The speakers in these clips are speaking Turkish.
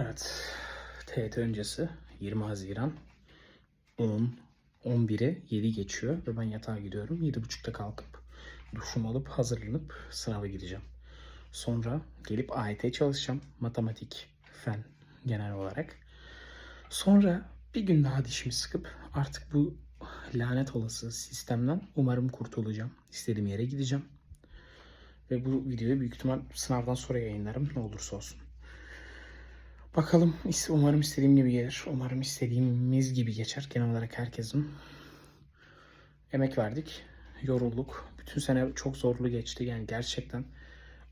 Evet. TYT öncesi 20 Haziran 10 11'e 7 geçiyor ve ben yatağa gidiyorum. 7.30'da kalkıp duşumu alıp hazırlanıp sınava gideceğim. Sonra gelip AYT çalışacağım. Matematik, fen genel olarak. Sonra bir gün daha dişimi sıkıp artık bu lanet olası sistemden umarım kurtulacağım. İstediğim yere gideceğim. Ve bu videoyu büyük ihtimal sınavdan sonra yayınlarım ne olursa olsun. Bakalım umarım istediğim gibi gelir. Umarım istediğimiz gibi geçer. Genel olarak herkesin. Emek verdik. Yorulduk. Bütün sene çok zorlu geçti. Yani gerçekten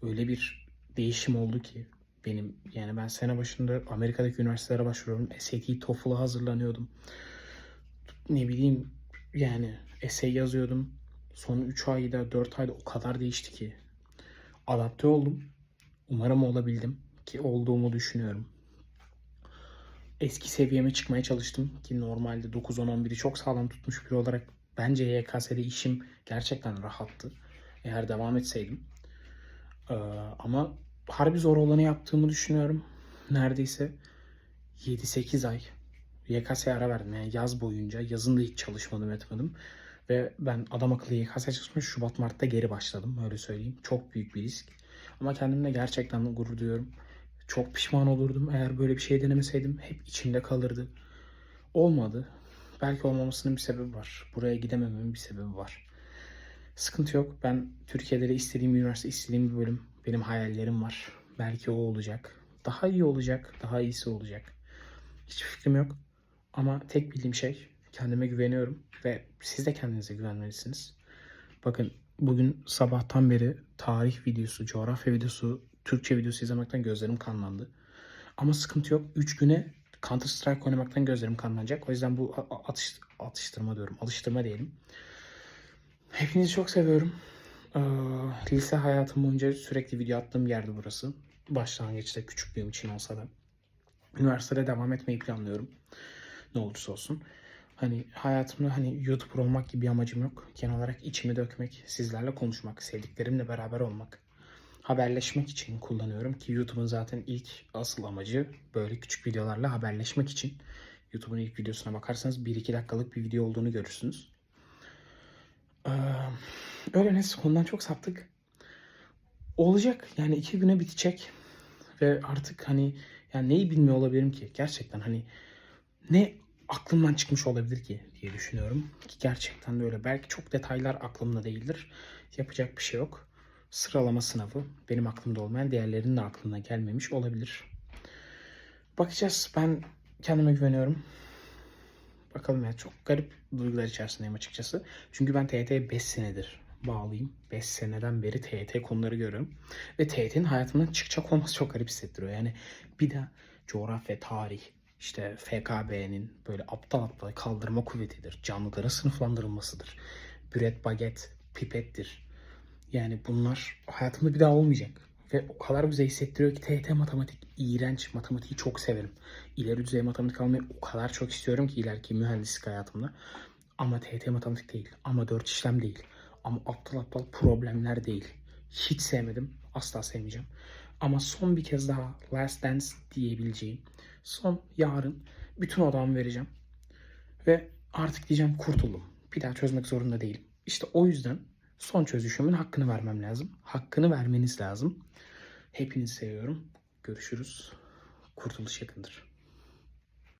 öyle bir değişim oldu ki benim yani ben sene başında Amerika'daki üniversitelere başvuruyorum. SAT, TOEFL'a hazırlanıyordum. Ne bileyim yani essay yazıyordum. Son 3 ayda 4 ayda o kadar değişti ki. Adapte oldum. Umarım olabildim ki olduğumu düşünüyorum. Eski seviyeme çıkmaya çalıştım ki normalde 9-10-11'i çok sağlam tutmuş biri olarak bence YKS'de işim gerçekten rahattı. Eğer devam etseydim. Ee, ama harbi zor olanı yaptığımı düşünüyorum. Neredeyse 7-8 ay YKS'ye ara verdim. Yani yaz boyunca. Yazın da hiç çalışmadım etmedim. Ve ben adam akıllı YKS çalışmış Şubat Mart'ta geri başladım. Öyle söyleyeyim. Çok büyük bir risk. Ama kendimle gerçekten gurur duyuyorum. Çok pişman olurdum eğer böyle bir şey denemeseydim. Hep içimde kalırdı. Olmadı. Belki olmamasının bir sebebi var. Buraya gidemememin bir sebebi var. Sıkıntı yok. Ben Türkiye'de de istediğim bir üniversite, istediğim bir bölüm. Benim hayallerim var. Belki o olacak. Daha iyi olacak. Daha iyisi olacak. Hiç fikrim yok. Ama tek bildiğim şey kendime güveniyorum ve siz de kendinize güvenmelisiniz. Bakın bugün sabahtan beri tarih videosu, coğrafya videosu, Türkçe videosu izlemekten gözlerim kanlandı. Ama sıkıntı yok. 3 güne Counter Strike oynamaktan gözlerim kanlanacak. O yüzden bu atış, atıştırma diyorum. Alıştırma diyelim. Hepinizi çok seviyorum. Ee, lise hayatım boyunca sürekli video attığım yerdi burası. Başlangıçta küçüklüğüm için olsa da. Üniversitede devam etmeyi planlıyorum. Ne olursa olsun. Hani hayatımda hani YouTuber olmak gibi bir amacım yok. Genel olarak içimi dökmek, sizlerle konuşmak, sevdiklerimle beraber olmak. Haberleşmek için kullanıyorum ki YouTube'un zaten ilk asıl amacı böyle küçük videolarla haberleşmek için. YouTube'un ilk videosuna bakarsanız 1-2 dakikalık bir video olduğunu görürsünüz. Ee, öyle neyse konudan çok saptık. Olacak. Yani iki güne bitecek. Ve artık hani yani neyi bilmiyor olabilirim ki? Gerçekten hani ne aklımdan çıkmış olabilir ki diye düşünüyorum. Ki gerçekten de öyle. Belki çok detaylar aklımda değildir. Yapacak bir şey yok sıralama sınavı. Benim aklımda olmayan diğerlerinin de aklına gelmemiş olabilir. Bakacağız. Ben kendime güveniyorum. Bakalım ya. Çok garip duygular içerisindeyim açıkçası. Çünkü ben TYT'ye 5 senedir bağlıyım. 5 seneden beri TYT konuları görüyorum. Ve TYT'nin hayatımdan çıkacak olması çok garip hissettiriyor. Yani bir de coğrafya, tarih, işte FKB'nin böyle aptal aptal kaldırma kuvvetidir. Canlıların sınıflandırılmasıdır. Büret, baget, pipettir. Yani bunlar hayatımda bir daha olmayacak. Ve o kadar güzel hissettiriyor ki TYT matematik iğrenç. Matematiği çok severim. İleri düzey matematik almayı o kadar çok istiyorum ki ileriki mühendislik hayatımda. Ama TYT matematik değil. Ama dört işlem değil. Ama aptal aptal problemler değil. Hiç sevmedim. Asla sevmeyeceğim. Ama son bir kez daha Last Dance diyebileceğim son yarın bütün odamı vereceğim. Ve artık diyeceğim kurtuldum. Bir daha çözmek zorunda değilim. İşte o yüzden son çözüşümün hakkını vermem lazım. Hakkını vermeniz lazım. Hepinizi seviyorum. Görüşürüz. Kurtuluş yakındır.